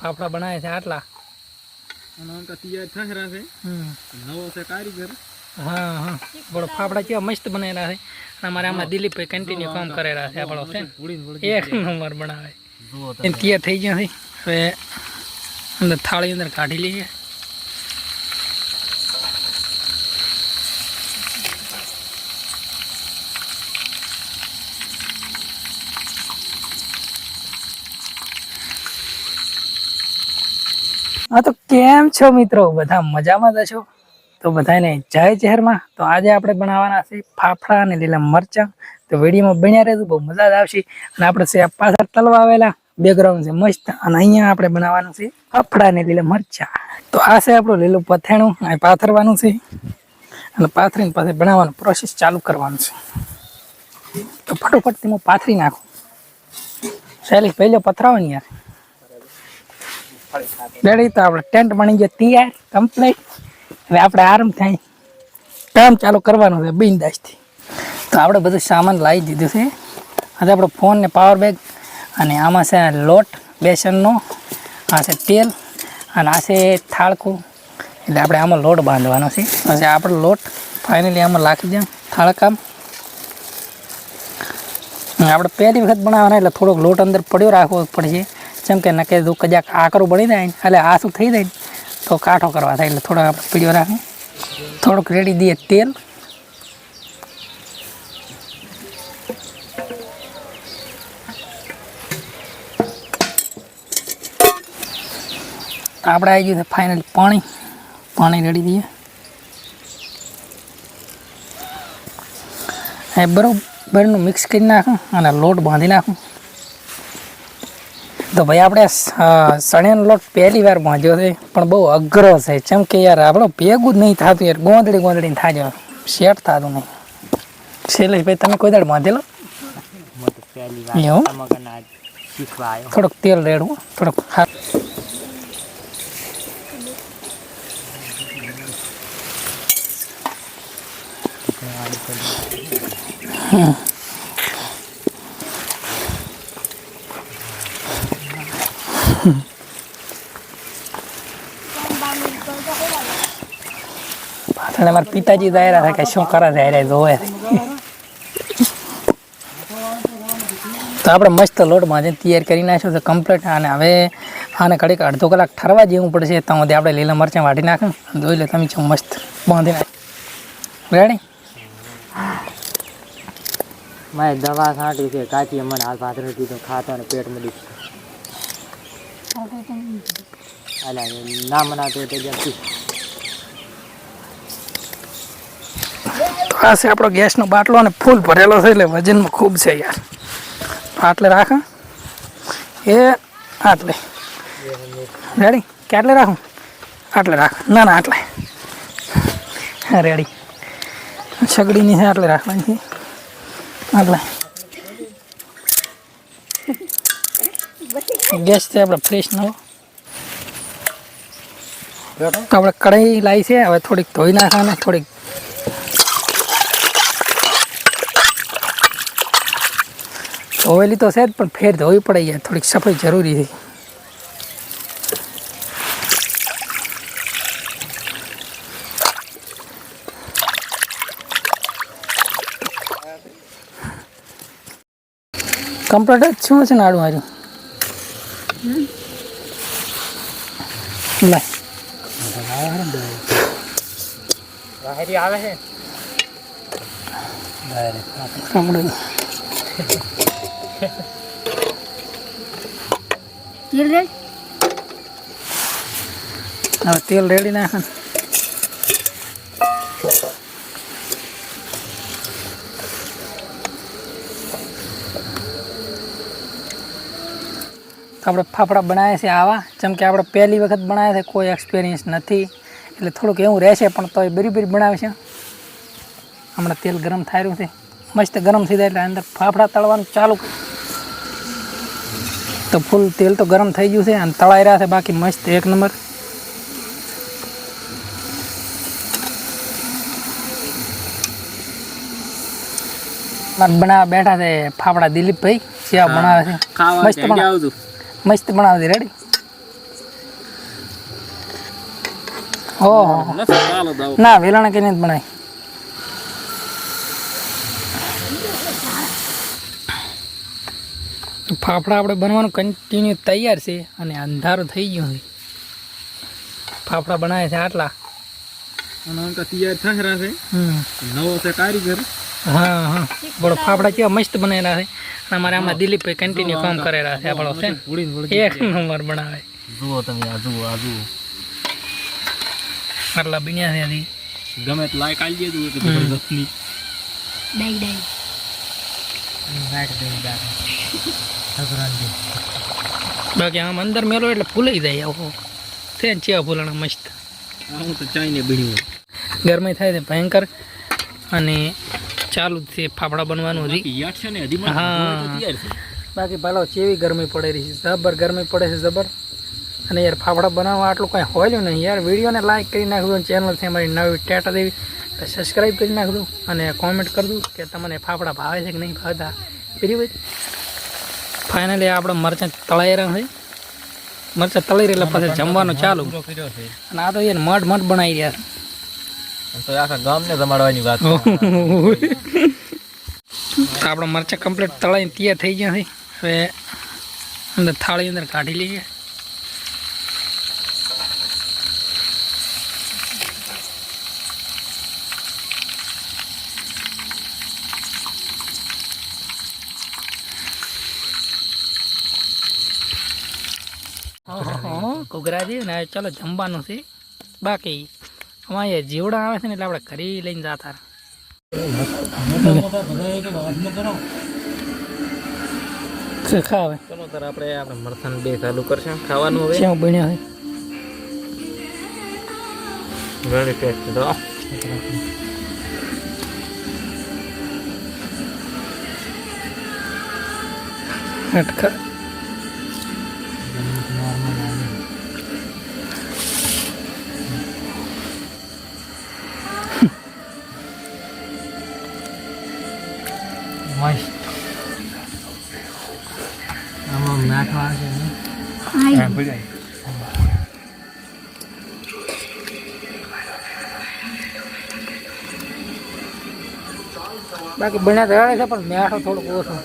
ફાફડા બનાવે છે આટલા. તૈયાર થઈ રહ્યા નવો છે કારીગર. હા હા. બોલો ફાફડા કેવા મસ્ત બનાવેલા છે. અમારે આમાં દિલીપભાઈ કન્ટિન્યુ કામ કરેલા છે આપણો છે એક નંબર બનાવે. તૈયાર થઈ ગયા છે. હવે અંદર થાળી અંદર કાઢી લઈએ. હા, તો કેમ છો મિત્રો? બધા મજામાં જ છો? તો બધાને જય શહેરમાં તો આજે આપણે બનાવવાના છે ફાફડા અને લીલા મરચાં. તો વિડીયોમાં બન્યા રહેતું બહુ મજા જ આવશે. અને આપણે છે પાછળ તલવા આવેલા. બેકગ્રાઉન્ડ છે મસ્ત. અને અહીંયા આપણે બનાવવાનું છે ફાફડા અને લીલા મરચાં. તો આ છે આપણું લીલું પથેણું. અહીં પાથરવાનું છે. અને પાથરીને પાસે બનાવવાનું પ્રોસેસ ચાલુ કરવાનું છે. તો ફટોફટ તેમાં પાથરી નાખો. શૈલી પહેલો પથરાવો ને યાર. રેડી તો આપણે ટેન્ટ બની ગયો તૈયાર કમ્પ્લીટ હવે આપણે આરામ થાય. કામ ચાલુ કરવાનું છે, બિંદાસથી. તો આપણે બધું સામાન લાવી દીધું છે. આજે આપણો ફોન ને પાવર બેગ અને આમાં છે લોટ, બેસનનો, આ છે તેલ, અને આ છે થાળકું એટલે આપણે આમાં લોટ બાંધવાનો છે. પછી આપણે લોટ ફાઇનલી આમાં લાખી દઈએ થાળકામ. આપણે પહેલી વખત બનાવવાના, એટલે થોડોક લોટ અંદર પડ્યો રાખવો પડશે. જેમ કે નકે જો કજાક આકરું બળી જાય ને, એટલે આસું થઈ જાય તો કાઠો કરવા થાય, એટલે થોડો આપણે પીળ્યો રાખે. થોડુંક રેડી દઈએ તેલ. આપણે આવી ગયું છે ફાઇનલ પાણી. પાણી રેડી દઈએ. એ બરોબરનું મિક્સ કરી નાખું અને લોટ બાંધી નાખું. તો ભાઈ આપણે સણિયાનો લોટ પહેલી વાર પહોંચ્યો છે પણ બહુ અઘરો છે. જેમ કે યાર આપણો ભેગું જ નહીં થતું યાર ગોંદડી ગોંદડી થાય સેટ થતું નહીં. શૈલેષભાઈ તમે કોઈ દાડ બાંધેલો? એવું? થોડોક તેલ રેડવું થોડોક હા. પાછળ મારા પિતાજી દાયરા થાય કે શું કરે છે જોવે. તો આપણે મસ્ત લોટ બાંધીને તૈયાર કરી નાખ્યો છે કમ્પ્લીટ અને હવે આને ઘડીક અડધો કલાક ઠરવા જેવું પડશે ત્યાં સુધી આપણે લીલા મરચાં વાટી નાખે જોઈ લે તમે છો મસ્ત બાંધી નાખ રેડી મેં દવા છાંટી છે, કાચી મને હાલ ભાત રોટી તો ખાતો અને પેટ મળી અલા ના મનાતો તો જેમ તું આ આપણો ગેસનો બાટલો અને ફૂલ ભરેલો છે એટલે વજનમાં ખૂબ છે યાર. આટલે રાખ એ આટલે. રેડી કેટલે રાખું? આટલે રાખ. ના ના, આટલે. રેડી સગડીની છે, આટલે રાખવાની. છે આટલે. ગેસ છે આપણે ફ્રેશ નો. આપણે કઢાઈ લાવી છે હવે થોડીક ધોઈ નાખવાના થોડીક. ધોવેલી તો છે જ પણ ફેર ધોવી પડે યાર થોડીક સફાઈ જરૂરી છે. કમ્પ્લેટ જ શું છે નાડું હાર્યું લે. વાહેરી આવે છે? કમળું હવે તેલ રેડી નાખ. આપણે ફાફડા બનાવ્યા છે આવા. જેમ કે આપણે પહેલી વખત બનાવ્યા છે કોઈ એક્સપિરિયન્સ નથી. એટલે થોડુંક એવું રહેશે પણ તોય બરી બરી બનાવે છે હમણાં તેલ ગરમ થાય રહ્યું છે. મસ્ત ગરમ થઈ જાય એટલે અંદર ફાફડા તળવાનું ચાલુ કર. તો ફૂલ તેલ તો ગરમ થઈ ગયું છે અને તળાઈ રહ્યા છે બાકી મસ્ત એક નંબર. બનાવવા બેઠા છે ફાફડા દિલીપભાઈ. સેવા બનાવે છે. મસ્ત બના- આવતું મસ્ત બનાવજે રેડી ઓહો. ના વેલણ કઈ નથી બનાવી. ફાફડા આપણે બનવાનું કન્ટિન્યુ તૈયાર છે અને અંધારો થઈ ગયો છે. ફાફડા બનાવે છે આટલા. તૈયાર થશે નવો છે કારીગર. હા હા. બળો ફાફડા કેવા મસ્ત બનાવેલા છે. અમારે આમાં દિલીપભાઈ કન્ટિન્યુ કામ કરેલા છે આપણો છે. એક નંબર બનાવે. જુઓ તમે આ જુઓ આ જુઓ. આટલા બન્યા છે હજી. ગમે તે લાઈક આલી દેતું કે જબરદસ્તની બાકી આમ અંદર મેળો એટલે ભૂલાઈ જાય આવો છે ને ચેવા ફૂલાણા મસ્ત. હું તો ચાઈને બીડ્યું ગરમી થાય છે ભયંકર. અને ચાલુ જ છે ફાફડા બનવાનું હજી. છે ને હજી હા. બાકી ભલો ચેવી ગરમી પડે રહી છે? જબર ગરમી પડે છે જબર. અને યાર ફાફડા બનાવવા આટલું કાંઈ હોય નહીં. યાર વિડીયોને લાઈક કરી નાખજો ચેનલ છે અમારી નવી ટેટા દેવી. સબસ્ક્રાઈબ કરી નાખજો અને કોમેન્ટ કરજો કે તમને ફાફડા ભાવે છે કે નહીં ભાવતા. બરાબર ફાઇનલી આપણે મરચાં તળાઈ રહ્યા છે. મરચાં તળાઈ રહેલા પછી જમવાનું ચાલુ. અને આ તો યાર મઠ મઠ બનાવી રહ્યા છે. તો આખા ગામને જમાડવાની વાત આપણા મરચા કમ્પ્લીટ તળાઈને તૈયાર થઈ ગયા છે. હવે અંદર થાળી અંદર કાઢી લઈએ. કુગરાજી ને ચાલો જમવાનું છે. બાકી અમારે જીવડા આવે છે ને એટલે આપણે ઘરે લઈને જતા ખાવે? ચલો તાર આપણે આપણે મરથાન બે ચાલુ કરશે. ખાવાનું હવે? બન્યા હોય? વેરી ટેસ્ટ તો હટકા. આમાં નાખવા ને? બાકી બન્યા ધરાડે છે પણ મેઠો થોડુંક ઓછું.